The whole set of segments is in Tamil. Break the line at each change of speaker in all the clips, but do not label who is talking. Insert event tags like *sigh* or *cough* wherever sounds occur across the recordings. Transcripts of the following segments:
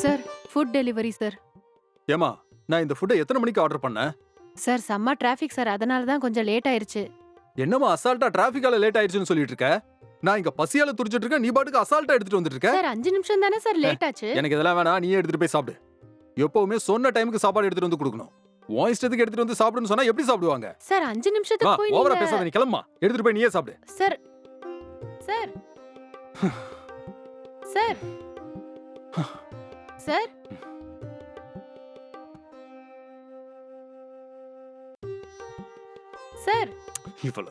Sir food delivery sir.
ஏமா நான் இந்த ஃபுட்டை எத்தனை மணிக்கு ஆர்டர் பண்ணேன்?
சார் செம்ம டிராஃபிக் சார் அதனால தான் கொஞ்சம் லேட் ஆயிருச்சு.
என்னம்மா அசால்ட்டா டிராஃபிக்கால லேட் ஆயிடுச்சுன்னு சொல்லிட்டு இருக்க? நான் இங்க பசியால துடிச்சிட்டு இருக்கேன் நீ பாட்டுக்கு அசால்ட்டா எடுத்துட்டு வந்துட்டு இருக்க?
சார் அஞ்சு நிமிஷம் தானே சார் லேட் ஆச்சு?
எனக்கு இதெல்லாம் வேணாம் நீயே எடுத்துட்டு போய் சாப்பிடு. எப்பவுமே சொன்ன டைமுக்கு சாப்பாடு எடுத்துட்டு வந்து கொடுக்கணும். உன் இஷ்டத்துக்கு எடுத்துட்டு வந்து சாப்பிடுன்னு சொன்னா எப்படி சாப்பிடுவாங்க?
சார் அஞ்சு நிமிஷத்துக்கு போய்
ஓவரா பேசாத நீ கிளம்புமா? எடுத்துட்டு போய் நீயே சாப்பிடு.
Sir sir. *sighs* Sir. Sir? Sir.
இவள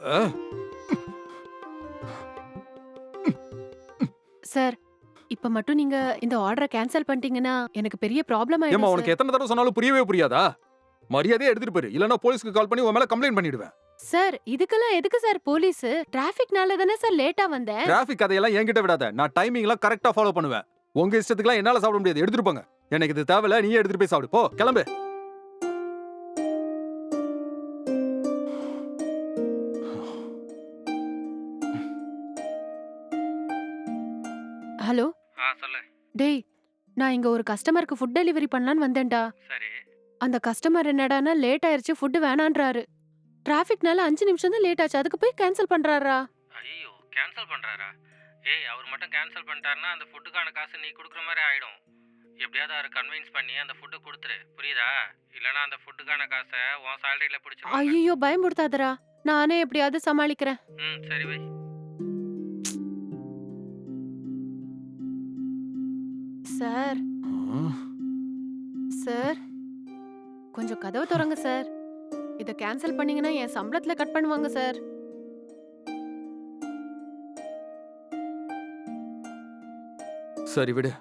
சார் இப்ப மட்டும் நீங்க இந்த ஆர்டரை கேன்சல் பண்ணிட்டீங்கன்னா எனக்கு பெரிய ப்ராப்ளம்
ஏமா
ஆயிடும்
உனக்கு
சார்.
எத்தனை தடவை சொன்னாலும் புரியவே புரியாதா? மரியாதையா எடுத்துட்டு போயிரு. இல்லன்னா போலீஸ்க்கு கால் பண்ணி உன் மேல கம்ப்ளைண்ட் பண்ணிடுவேன்.
சார் இதுக்கெல்லாம் எதுக்கு சார் போலீஸ்? டிராஃபிக்னால தானே சார் லேட்டா வந்தேன்.
டிராஃபிக் கதையெல்லாம் என்கிட்ட விடாத. நான் டைமிங் எல்லாம் கரெக்டா ஃபாலோ பண்ணுவேன். உங்க இஷ்டத்துக்குலாம் என்னால சாப்பிட முடியாது. எடுத்துட்டு போங்க. எனக்கு இது தேவையில்ல. நீயே எடுத்துட்டு போய் சாப்பிடு. போ. கிளம்பு.
ஹலோ?
ஆ சொல்லு.
டேய் நான் இங்க ஒரு கஸ்டமருக்கு ஃபுட் டெலிவரி பண்ணலான்னு வந்தேன்டா.
சரி.
அந்த கஸ்டமர் என்னடான்னா லேட் ஆயிருச்சு ஃபுட் வேணான்றாரு. டிராஃபிக்னால அஞ்சு நிமிஷம் தான் லேட் ஆச்சு. அதுக்கு போய் கேன்சல் பண்றாரா?
ஐயோ கேன்சல் பண்றாரா? ஏய் அவர் மட்டும் கேன்சல் பண்ணிட்டாருன்னா அந்த ஃபுட்டுக்கான காசு நீ கொடுக்குற மாதிரி ஆயிடும். எப்படியாவது அவரை கன்வின்ஸ் பண்ணி அந்த ஃபுட்டை கொடுத்துரு. புரியுதா? இல்லைன்னா அந்த ஃபுட்டுக்கான காசை உன் சேலரியில் பிடிச்சிருவாங்க
ஐயோ பயமுடுத்தாதடா நானே எப்படியாவது சமாளிக்கிறேன்.
ம் சரி வை.
சார். சார். கொஞ்சம் கதவை திறங்க சார். இதை கேன்சல் பண்ணீங்கன்னா என் சம்பளத்துல கட் பண்ணுவாங்க சார்.
சரி விடு.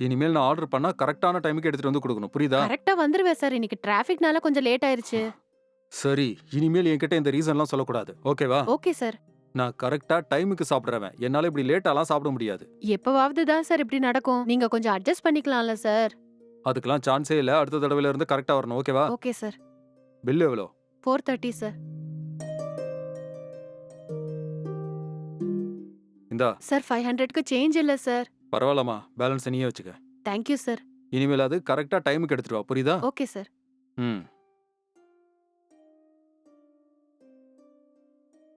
இனிமேல் நான் ஆர்டர் பண்ணா கரெக்டான டைமுக்கு எடுத்துட்டு வந்து கொடுக்கணும். புரியுதா?
கரெக்டா வந்துருவேன் சார். இன்னைக்கு டிராஃபிக்னால கொஞ்சம் லேட் ஆயிருச்சு.
சரி இனிமேல் என்கிட்ட இந்த ரீசன்லாம் சொல்லக்கூடாது. ஓகேவா
ஓகே சார்
நான் கரெக்டா டைமுக்கு சாப்பிடுறவன். என்னால இப்படி லேட்டாலாம் சாப்பிட முடியாது.
எப்பவாவது தான் சார் இப்படி நடக்கும். நீங்க கொஞ்சம் அட்ஜஸ்ட் பண்ணிக்கலாம்ல சார்
அதுக்கெல்லாம் சான்ஸே இல்ல. அடுத்த தடவையில இருந்து கரெக்டா வரணும். ஓகேவா
ஓகே சார்
பில் எவ்வளோ?
ஃபோர் தேர்ட்டி சார்
இந்தா.
சார் ஃபைவ் ஹண்ட்ரட்க்கு சேஞ்ச் இல்லை சார்
பரவாயில்லம்மா. பேலன்ஸ் நீயே வச்சுக்க.
தேங்க்யூ சார்
இனிமேல் அது கரெக்டா டைமுக்கு எடுத்துட்டு வா. புரியுதா?
ஓகே சார்
ம்.